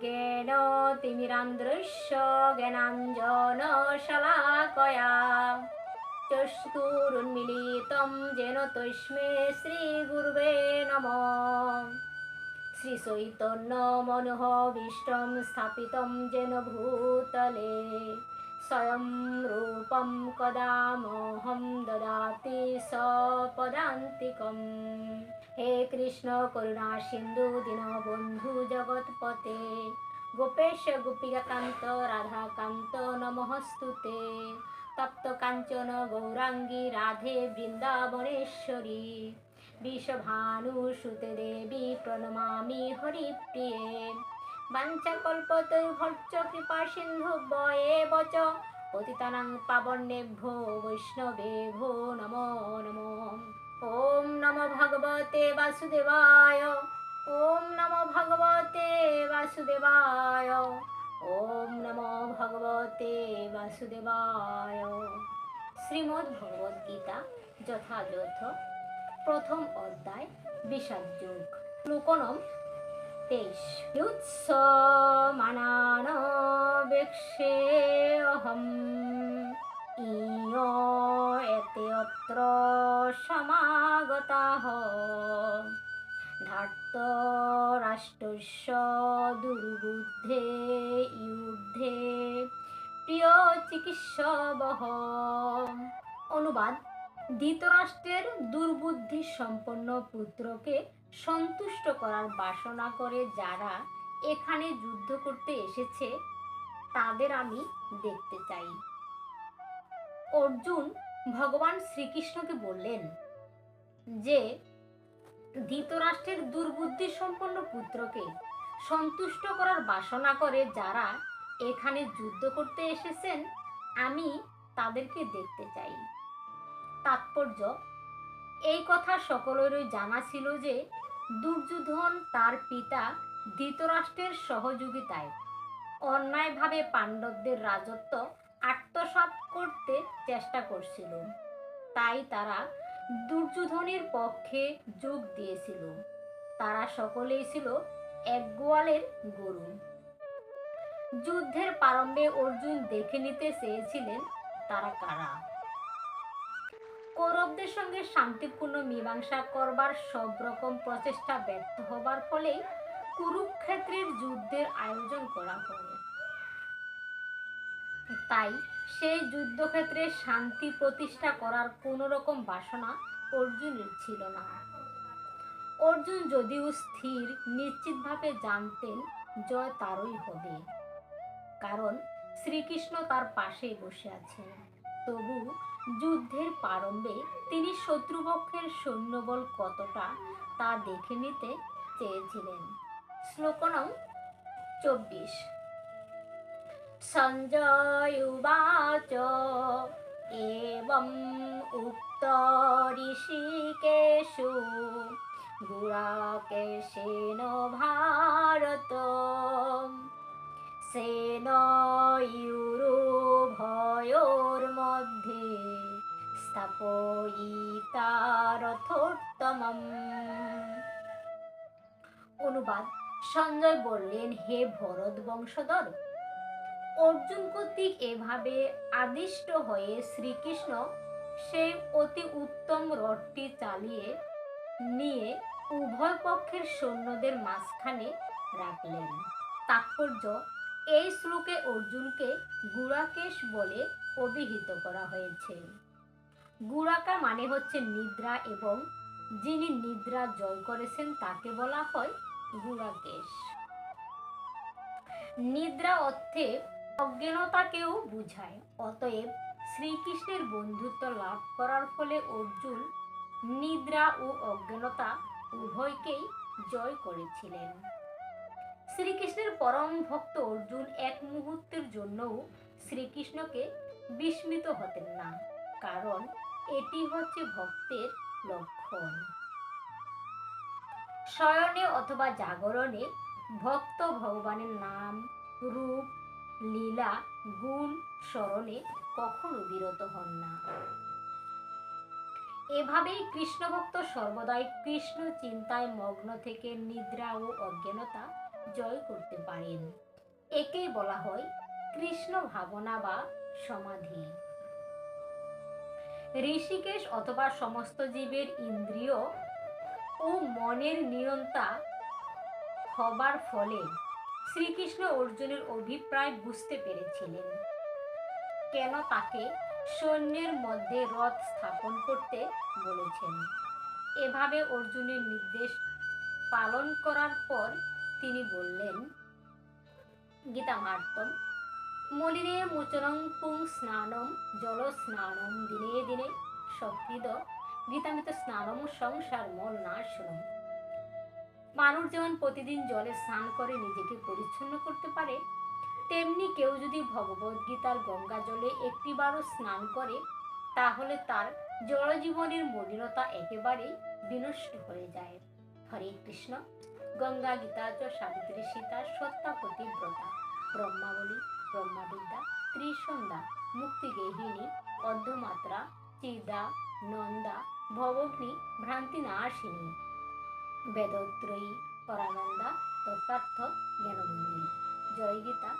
অজ্ঞেন তিমিরান্ধ্রস্য জ্ঞানাঞ্জন শলাকয়া। চক্ষুরুন্মিলিतं যেন তস্মে শ্রীগুরুবে নমঃ। শ্রীচৈতন্য মনোহবিষ্টং স্থাপিतं যেন ভূতলে। স্বয়ং রূপं কদামহं দদাতি সপদান্তিকম হে কৃষ্ণ করুণা সিন্ধু দীনবন্ধু জগৎপতে গোপেশ গোপিকাকান্ত রাধাকান্ত নমস্তুতে। তপ্ত কাঞ্চন গৌরাঙ্গী রাধে বৃন্দাবনেশ্বরী। বিষভানুসুতে দেবী প্রণমামি হরিপ্রিয়ে। বাঞ্ছাকল্পতরুভর্চ কৃপা সিন্ধু বয়ে বচ। পতিতানাং পাবন্যেভ্যো বৈষ্ণবেভো নমো নমো। ওম নমো ভগবতে বাসুদেবায়, ওম নমো ভগবতে বাসুদেবায়, ওম নমো ভগবতে বাসুদেবায়। শ্রীমদ্ ভগবদ গীতা যথাযথ, প্রথম অধ্যায়, বিষাদ যোগ, লোকনম তেইশ। উৎস মানান বেক্ষে অহম, ইয় এতে অত্র সমাগতাঃ রাষ্ট্রস্য দুর্বুদ্ধে ইউদ্ধে প্রিয় চিকিৎসবহ। অনুবাদ, ধৃতরাষ্ট্রের দুর্বুদ্ধি সম্পন্ন পুত্রকে সন্তুষ্ট করার বাসনা করে যারা এখানে যুদ্ধ করতে এসেছে, তাদের আমি দেখতে চাই। অর্জুন ভগবান শ্রীকৃষ্ণকে বললেন যে ধৃতরাষ্ট্রের দুর্বুদ্ধি সম্পন্ন পুত্রকে সন্তুষ্ট করার বাসনা করে যারা এখানে যুদ্ধ করতে এসেছেন, আমি তাদেরকে দেখতে চাই। তাৎপর্য, এই কথা সকলেরই জানা ছিল যে দুর্যোধন তার পিতা ধৃতরাষ্ট্রের সহযোগিতায় অন্যায়ভাবে পাণ্ডবদের রাজত্ব আত্মসাৎ করতে চেষ্টা করছিল। তাই তারা দুর্যোধনের পক্ষে যোগ দিয়েছিল। তারা সকলেই ছিল এক গোয়ালের গরু। যুদ্ধের প্রারম্ভে অর্জুন দেখে নিতে চেয়েছিলেন তারা কারা। কৌরবদের সঙ্গে শান্তিপূর্ণ মীমাংসা করবার সব রকম প্রচেষ্টা ব্যর্থ হবার ফলে কুরুক্ষেত্রের যুদ্ধের আয়োজন করা হয়। তাই সেই যুদ্ধক্ষেত্রে শান্তি প্রতিষ্ঠা করার কোনো রকম বাসনা অর্জুনের ছিল না। অর্জুন যদিও স্থির, নিশ্চিতভাবে জানতেন জয় তারই হবে। কারণ শ্রীকৃষ্ণ তার পাশেই বসে আছেন। তবু যুদ্ধের প্রারম্ভে তিনি শত্রুপক্ষের সৈন্যবল কতটা তা দেখে নিতে চেয়েছিলেন। শ্লোকনং চব্বিশ। উবাচ এবং উক্ত ঋষিকেশু গুড়াকেশেন ভারত সেনয়ুরুভয়োর মধ্যে স্থাপয়িতা রথোত্তমম অনুবাদ, সঞ্জয় বললেন, হে ভরত বংশধর অর্জুন কর্তৃক এভাবে আদিষ্ট হয়ে শ্রীকৃষ্ণ সেই অতি উত্তম রথটি চালিয়ে নিয়ে উভয় পক্ষের সৈন্যদের মাঝখানে রাখলেন। তাৎপর্য, এই শ্লোকে অর্জুনকে গুড়াকেশ বলে অভিহিত করা হয়েছে। গুড়াকা মানে হচ্ছে নিদ্রা এবং যিনি নিদ্রা জয় করেছেন তাকে বলা হয় গুড়াকেশ। নিদ্রা অর্থে অজ্ঞানতাকেও বুঝায়। অতএব শ্রীকৃষ্ণের বন্ধুত্ব লাভ করার ফলে অর্জুন নিদ্রা ও অজ্ঞানতা উভয়কেই জয় করেছিলেন। শ্রীকৃষ্ণের পরম ভক্ত অর্জুন এক মুহূর্তের জন্যও শ্রীকৃষ্ণকে বিস্মিত হতেন না, কারণ এটি হচ্ছে ভক্তের লক্ষণ। শয়নে অথবা জাগরণে ভক্ত ভগবানের নাম, রূপ লীলা গুণ স্মরণে কখনো বিরত হন না। এভাবেই কৃষ্ণ ভক্ত সর্বদাই কৃষ্ণ চিন্তায় মগ্ন থেকে নিদ্রা ও অজ্ঞানতা জয় করতে পারেন। একেই বলা হয় কৃষ্ণ ভাবনা বা সমাধি। ঋষিকেশ অথবা সমস্ত জীবের ইন্দ্রিয় ও মনের নিয়ন্তা হবার ফলে শ্রীকৃষ্ণ অর্জুনের অভিপ্রায় বুঝতে পেরেছিলেন। কেন তাকে সৈন্যের মধ্যে রথ স্থাপন করতে বলেছেন। এভাবে অর্জুনের নির্দেশ পালন করার পর তিনি বললেন গীতা মার্তম মলিনে মোচনং পুং স্নানম জল স্নানম দিনে দিনে সকৃত গীতামিত স্নানম সংসার মল না নাশনম। মানুষ যেমন প্রতিদিন জলে স্নান করে নিজেকে পরিচ্ছন্ন করতে পারে, তেমনি কেউ যদি ভগবত গীতার গঙ্গা জলে একটিবারও স্নান করে, তাহলে তার জলজীবনের মলিনতা একেবারেই বিনষ্ট হয়ে যায়। হরে কৃষ্ণ। গঙ্গা গীতা চ সাবিত্রী সীতা সত্যাপতি ব্রতা। ব্রহ্মাবলী, ব্রহ্মাবিদ্যা, ত্রিসন্ধ্যা মুক্তিগেহিনী অর্ধমাত্রা চিদা নন্দা ভবগ্নি ভ্রান্তিনাশিনী বেদত্রয়ী পরানন্দা তত্ত্বার্থ জ্ঞানভূমি জয় গীতা।